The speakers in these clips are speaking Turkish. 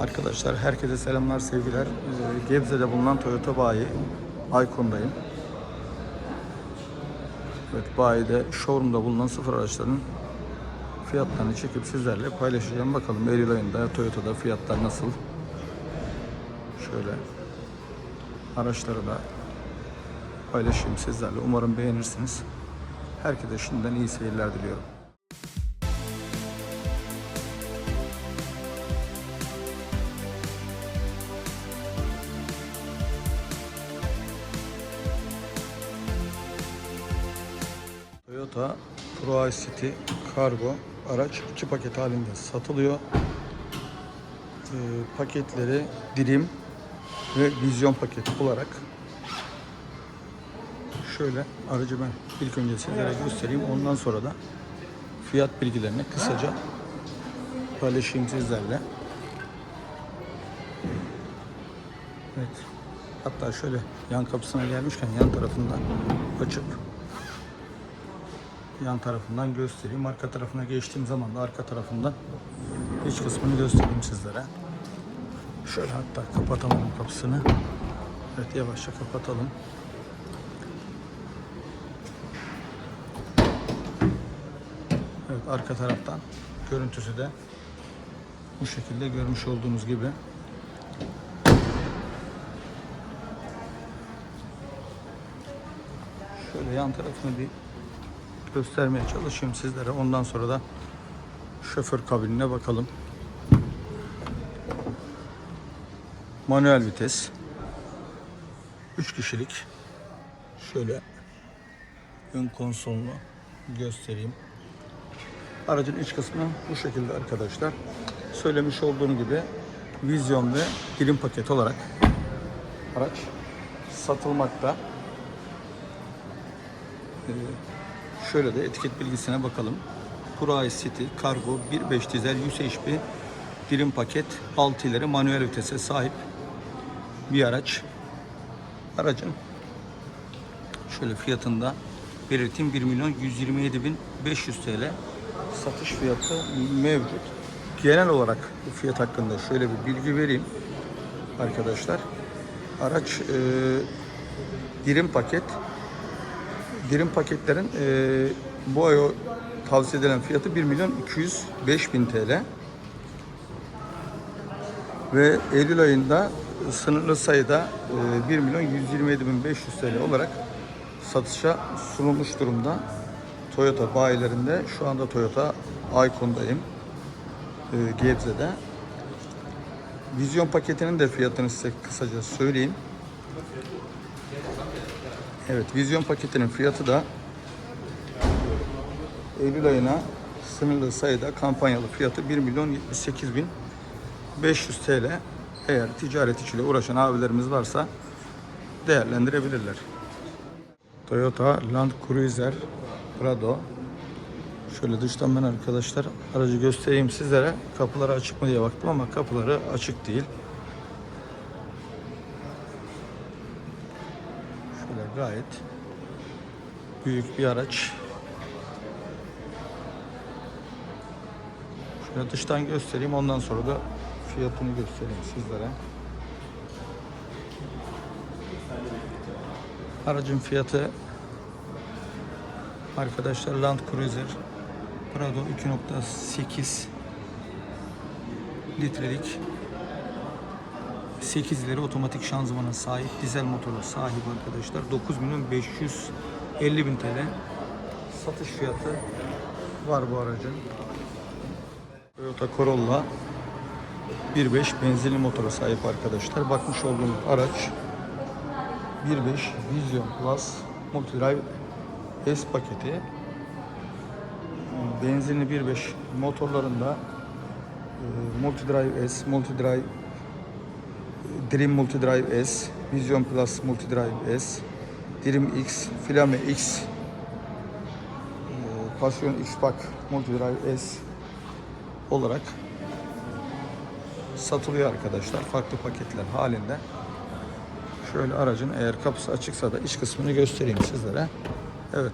Arkadaşlar herkese selamlar, sevgiler. Ee, Gebze'de bulunan Toyota Bayi, Aykon'dayım. Evet, bayide, showroom'da bulunan sıfır araçların fiyatlarını çekip sizlerle paylaşacağım. Bakalım Eylül ayında Toyota'da fiyatlar nasıl? Şöyle araçları da paylaşayım sizlerle. Umarım beğenirsiniz. Herkese şimdiden iyi seyirler diliyorum. Toyota Pro City Cargo araç iki paket halinde satılıyor. Ee, paketleri dilim ve vizyon paket olarak şöyle aracı ben ilk önce sizlere göstereyim. Ondan sonra da fiyat bilgilerini kısaca paylaşayım sizlerle. Evet. Hatta şöyle yan kapısına gelmişken yan tarafından açıp yan tarafından göstereyim. Arka tarafına geçtiğim zaman da arka tarafından iç kısmını göstereyim sizlere. Şöyle hatta kapatalım kapısını. Evet yavaşça kapatalım. Evet arka taraftan görüntüsü de bu şekilde görmüş olduğunuz gibi. Şöyle yan tarafını bir göstermeye çalışayım sizlere. Ondan sonra da şoför kabinine bakalım. Manuel vites. 3 kişilik. Şöyle ön konsolunu göstereyim. Aracın iç kısmı bu şekilde arkadaşlar. Söylemiş olduğum gibi vizyon ve dilim paket olarak araç satılmakta. Ee, şöyle de etiket bilgisine bakalım. Ice City Cargo 1.5 dizel 100 HP dilim paket 6 ileri manuel vitese sahip bir araç. Aracın şöyle fiyatında belirteyim 1 milyon 127 bin 500 TL satış fiyatı mevcut. Genel olarak bu fiyat hakkında şöyle bir bilgi vereyim arkadaşlar. Araç e, dilim paket dilim paketlerin e, bu ay tavsiye edilen fiyatı 1 milyon 205 bin TL. Ve Eylül ayında sınırlı sayıda e, 1 milyon 127 bin 500 TL olarak satışa sunulmuş durumda. Toyota bayilerinde şu anda Toyota Aykon'dayım. E, Gebze'de. Vizyon paketinin de fiyatını size kısaca söyleyeyim. Evet, vizyon paketinin fiyatı da Eylül ayına sınırlı sayıda kampanyalı fiyatı 1 milyon 78 bin 500 TL. Eğer ticaret işiyle uğraşan abilerimiz varsa değerlendirebilirler. Toyota Land Cruiser Prado. Şöyle dıştan ben arkadaşlar aracı göstereyim sizlere. Kapıları açık mı diye baktım ama kapıları açık değil. Şöyle gayet büyük bir araç. Şöyle dıştan göstereyim ondan sonra da fiyatını göstereyim sizlere. Aracın fiyatı arkadaşlar Land Cruiser Prado 2.8 litrelik 8 ileri otomatik şanzımana sahip dizel motora sahip arkadaşlar. 9 milyon 550 bin TL satış fiyatı var bu aracın. Toyota Corolla 1.5 benzinli motora sahip arkadaşlar. Bakmış olduğunuz araç 1.5 Vision Plus Multidrive S paketi. Benzinli 1.5 motorlarında e, Multidrive S, Multidrive Dream Multidrive S, Vision Plus Multidrive S, Dream X, Flame X, e, Passion X-Pack Multidrive S olarak satılıyor arkadaşlar farklı paketler halinde. Şöyle aracın eğer kapısı açıksa da iç kısmını göstereyim sizlere. Evet.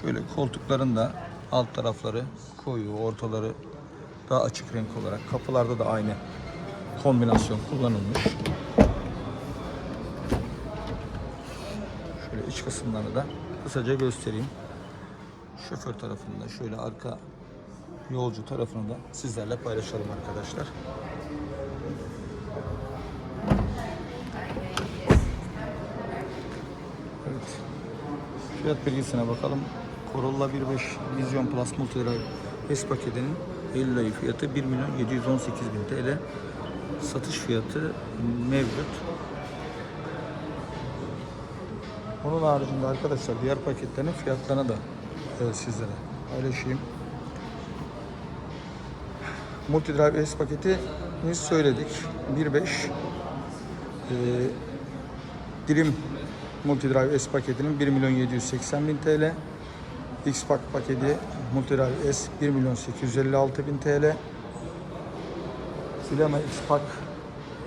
Şöyle koltukların da alt tarafları koyu, ortaları Daha açık renk olarak. Kapılarda da aynı kombinasyon kullanılmış. Şöyle iç kısımlarını da kısaca göstereyim. Şoför tarafında şöyle arka yolcu tarafını da sizlerle paylaşalım arkadaşlar. Evet. Fiyat bilgisine bakalım. Corolla 1.5 Vision Plus Multidrive S paketinin Eylül ayı fiyatı 1 milyon 718 bin TL. Satış fiyatı mevcut. Onun haricinde arkadaşlar diğer paketlerin fiyatlarını da e, sizlere paylaşayım. Multidrive S paketini söyledik. 1.5 e, Dirim Multidrive S paketinin 1 milyon 780 bin TL. X-Pack paketi Multidrive S 1 milyon 856 bin TL. Filama X-Pack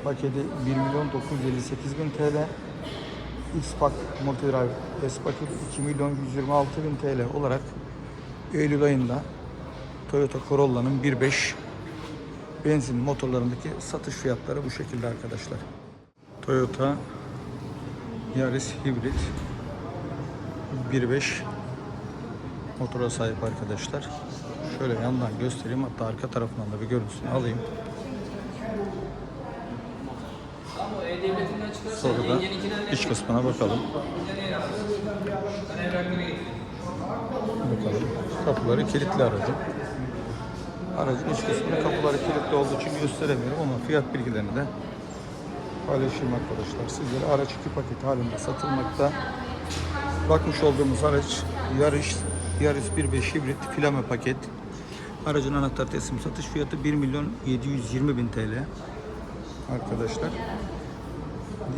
paketi 1 milyon 958 bin TL. X-Pack Multidrive S paketi 2 milyon 126 bin TL olarak Eylül ayında Toyota Corolla'nın 1.5 benzin motorlarındaki satış fiyatları bu şekilde arkadaşlar. Toyota Yaris hibrit 1.5 motora sahip arkadaşlar. Şöyle yandan göstereyim hatta arka tarafından da bir görüntüsünü alayım. Sonra da iç kısmına bakalım. Bakalım. Kapıları kilitli aracın. Aracın iç kısmında kapıları kilitli olduğu için gösteremiyorum ama fiyat bilgilerini de paylaşayım arkadaşlar. Sizlere araç iki paket halinde satılmakta. Bakmış olduğumuz araç Yaris, Yaris 1.5 hibrit filame paket. Aracın anahtar teslim satış fiyatı 1 milyon 720 bin TL arkadaşlar.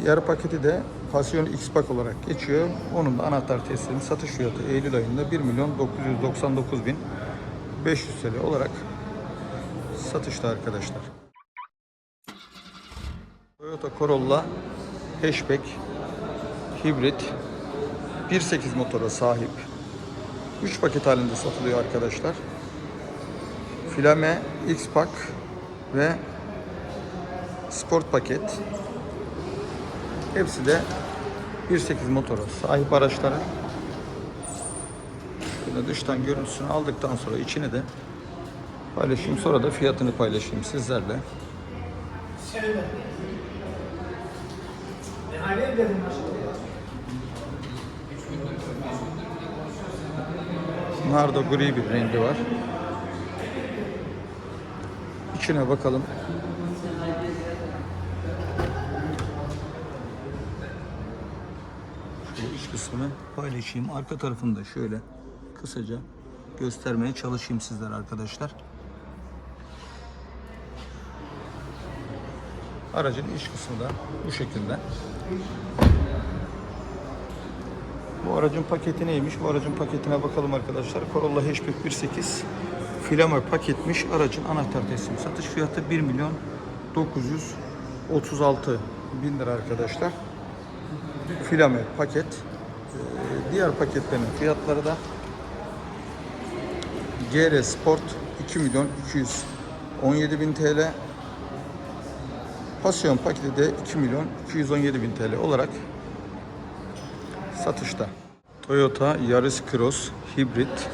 Diğer paketi de Passion X-Pack olarak geçiyor. Onun da anahtar teslim satış fiyatı Eylül ayında 1 milyon 999 bin 500 TL olarak satışta arkadaşlar. Toyota Corolla hatchback hibrit 1.8 motora sahip 3 paket halinde satılıyor arkadaşlar. Filame X-Pack ve Sport paket. Hepsi de 1.8 motora sahip araçlara. Şöyle dıştan görüntüsünü aldıktan sonra içini de paylaşayım. Sonra da fiyatını paylaşayım sizlerle. Nardo gri bir rengi var. İçine bakalım. Şu iç kısmını paylaşayım. Arka tarafını da şöyle kısaca göstermeye çalışayım sizlere arkadaşlar. Aracın iç kısmı da bu şekilde. Bu aracın paketi neymiş? Bu aracın paketine bakalım arkadaşlar. Corolla Hatchback 1.8 Flamer paketmiş. Aracın anahtar teslim satış fiyatı 1 milyon 936 bin lira arkadaşlar. Flamer paket. Ee, Diğer paketlerin fiyatları da GR Sport 2 milyon 217 bin TL. Passion paketi de 2 milyon 217 bin TL olarak satışta. Toyota Yaris Cross hibrit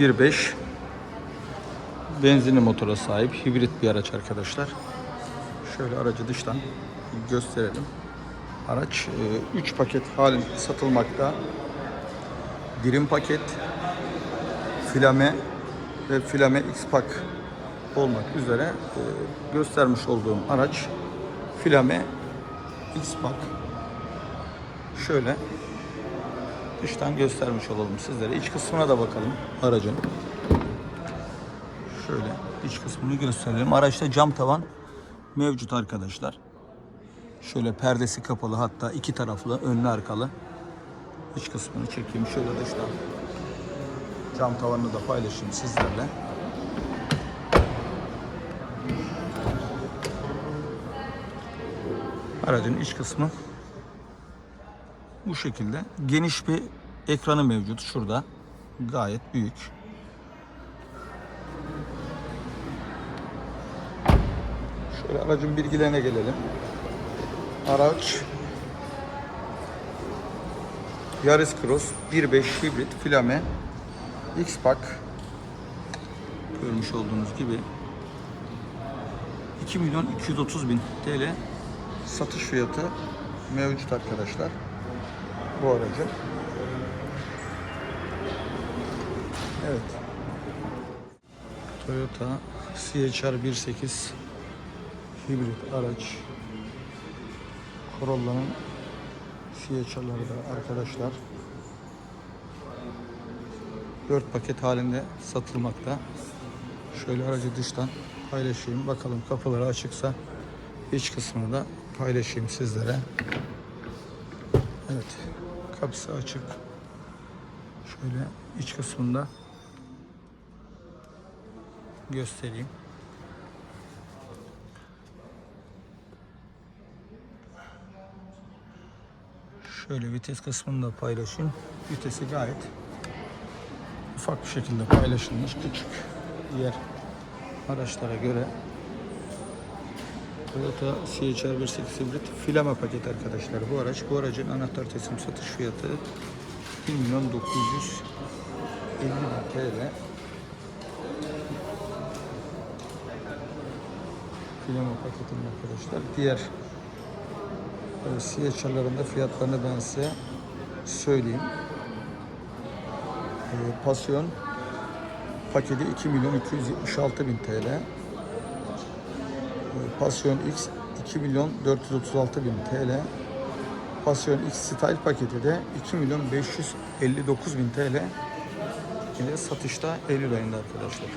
1.5 benzinli motora sahip hibrit bir araç arkadaşlar. Şöyle aracı dıştan gösterelim. Araç 3 paket halinde satılmakta. Dirim paket, filame ve filame X-Pack olmak üzere e, göstermiş olduğum araç filame X-Pack şöyle dıştan göstermiş olalım sizlere. İç kısmına da bakalım aracın. Şöyle iç kısmını gösterelim. Araçta cam tavan mevcut arkadaşlar. Şöyle perdesi kapalı hatta iki taraflı önlü arkalı. İç kısmını çekeyim şöyle dıştan. Cam tavanını da paylaşayım sizlerle. Aracın iç kısmı bu şekilde. Geniş bir ekranı mevcut şurada. Gayet büyük. Şöyle aracın bilgilerine gelelim. Araç Yaris Cross 1.5 hibrit Flame X-Pack görmüş olduğunuz gibi 2 milyon 230 bin TL satış fiyatı mevcut arkadaşlar bu aracın. Evet. Toyota CHR 1.8 hibrit araç. Corolla'nın CHR'ları da arkadaşlar 4 paket halinde satılmakta. Şöyle aracı dıştan paylaşayım. Bakalım kapıları açıksa iç kısmını da paylaşayım sizlere. Evet. Kapısı açık. Şöyle iç kısmında göstereyim. Şöyle vites kısmını da paylaşayım. Vitesi gayet ufak bir şekilde paylaşılmış. Küçük diğer araçlara göre. Toyota CHR 1.8 hibrit filama paket arkadaşlar bu araç. Bu aracın anahtar teslim satış fiyatı 1 milyon 950 bin TL. Filama paketinin arkadaşlar. Diğer e, CHR'ların fiyatlarını ben size söyleyeyim. E, Passion paketi 2 milyon 276 bin TL. Passion X 2 milyon 436 bin TL. Passion X Style paketi de 2 milyon 559 bin TL. Yine satışta Eylül ayında arkadaşlar.